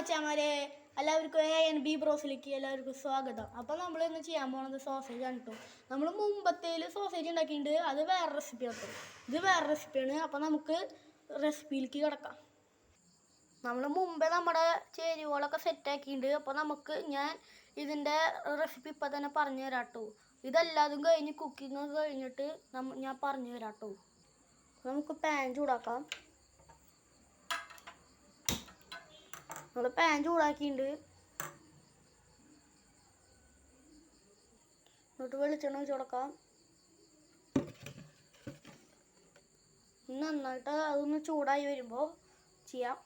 മച്ചാമാരെ എല്ലാവർക്കും A N B ബ്രോസിലേക്ക് എല്ലാവർക്കും സ്വാഗതം. അപ്പോൾ നമ്മൾ ഇന്ന് ചെയ്യാൻ പോണത് സോസേജ് ആണ് കേട്ടോ നമ്മൾ മുമ്പത്തേൽ സോസേജ് ഉണ്ടാക്കിയിട്ടുണ്ട് അത് വേറെ റെസിപ്പി കേട്ടോ ഇത് വേറെ റെസിപ്പിയാണ് അപ്പോൾ നമുക്ക് റെസിപ്പിയിലേക്ക് കിടക്കാം. നമ്മൾ മുമ്പേ നമ്മുടെ ചേരുവകളൊക്കെ സെറ്റ് ആക്കിയിട്ടുണ്ട് അപ്പോൾ നമുക്ക് ഞാൻ ഇതിന്റെ റെസിപ്പി ഇപ്പം തന്നെ പറഞ്ഞു തരാം കേട്ടോ ഇതെല്ലാതും കഴിഞ്ഞ് കുക്കിംഗ് കഴിഞ്ഞിട്ട് ഞാൻ പറഞ്ഞു തരാം കേട്ടോ നമുക്ക് പാൻ ചൂടാക്കാം. നമ്മൾ പാൻ ചൂടാക്കിയിട്ടുണ്ട് എന്നിട്ട് വെളിച്ചെണ്ണ വെച്ച് കൊടുക്കാം. നന്നായിട്ട് അതൊന്ന് ചൂടായി വരുമ്പോൾ ചെയ്യാം.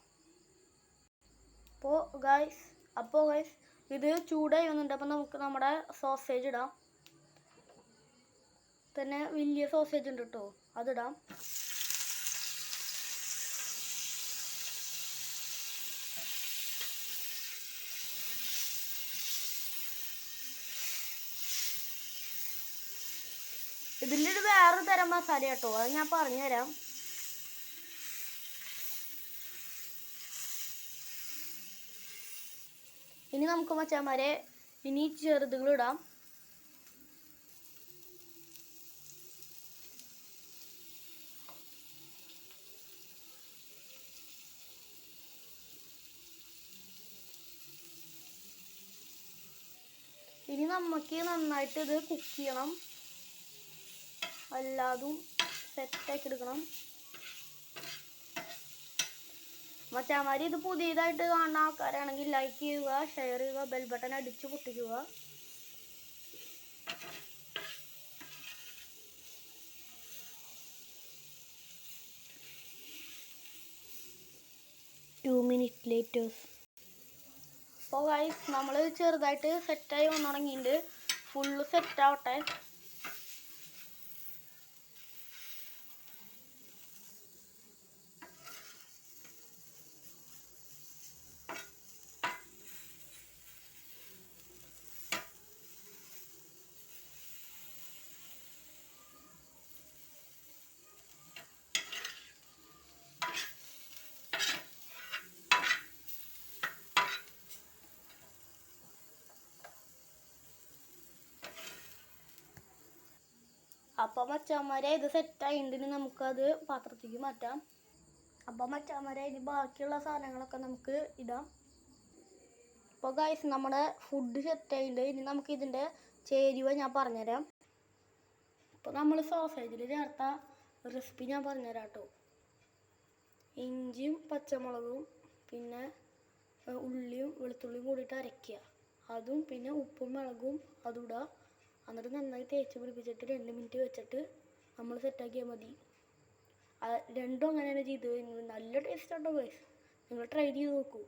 അപ്പോൾ ഗൈസ് അപ്പോൾ ഗൈസ് ഇത് ചൂടായി വന്നിട്ട് അപ്പോൾ നമുക്ക് നമ്മുടെ സോസേജ് ഇടാം. തന്നെ വലിയ സോസേജ് ഉണ്ട് കേട്ടോ അതിടാം ഇതിലൊരു വേറെ തരം മസാല കേട്ടോ അത് ഞാൻ പറഞ്ഞുതരാം. ഇനി നമുക്ക് മച്ചാന്മാരെ ഇനി ചെറുതുകളിടാം ഇനി നമുക്ക് നന്നായിട്ട് ഇത് കുക്ക് ചെയ്യണം. എല്ലാതും സെറ്റാക്കി എടുക്കണം. മച്ചാമാരി ഇത് പുതിയതായിട്ട് കാണുന്ന ആൾക്കാരാണെങ്കിൽ ലൈക്ക് ചെയ്യുക ഷെയർ ചെയ്യുക ബെൽ ബട്ടൺ അടിച്ച് പൊട്ടിക്കുക. ടു മിനിറ്റ് ലേറ്റേഴ്സ് അപ്പോൾ ഗൈസ് നമ്മൾ ചെറുതായിട്ട് സെറ്റായി വന്നു തുടങ്ങിയിട്ടുണ്ട് ഫുള്ള് സെറ്റ് അപ്പം മച്ചാന്മാരെ ഇത് സെറ്റായിട്ടുണ്ട് നമുക്കത് പാത്രത്തേക്ക് മാറ്റാം. അപ്പം മച്ചാന്മാരെ ഇനി ബാക്കിയുള്ള സാധനങ്ങളൊക്കെ നമുക്ക് ഇടാം. അപ്പോൾ ഗൈസ് നമ്മുടെ ഫുഡ് സെറ്റായിട്ട് ഇനി നമുക്ക് ഇതിന്റെ ചേരുവ ഞാൻ പറഞ്ഞുതരാം. ഇപ്പോൾ നമ്മൾ സോസേജിൽ ചേർത്ത റെസിപ്പി ഞാൻ പറഞ്ഞുതരാം കേട്ടോ ഇഞ്ചിയും പച്ചമുളകും പിന്നെ ഉള്ളിയും വെളുത്തുള്ളിയും കൂടിയിട്ട് അരയ്ക്കുക അതും പിന്നെ ഉപ്പും മുളകും അതും എന്നിട്ട് നന്നായി തേച്ച് പിടിപ്പിച്ചിട്ട് രണ്ട് മിനിറ്റ് വെച്ചിട്ട് നമ്മൾ സെറ്റാക്കിയാൽ മതി. രണ്ടും അങ്ങനെ തന്നെ ചെയ്ത് കഴിഞ്ഞു നല്ല ടേസ്റ്റ് ഉണ്ടോ ഗൈസ് നിങ്ങൾ ട്രൈ ചെയ്ത് നോക്കൂ.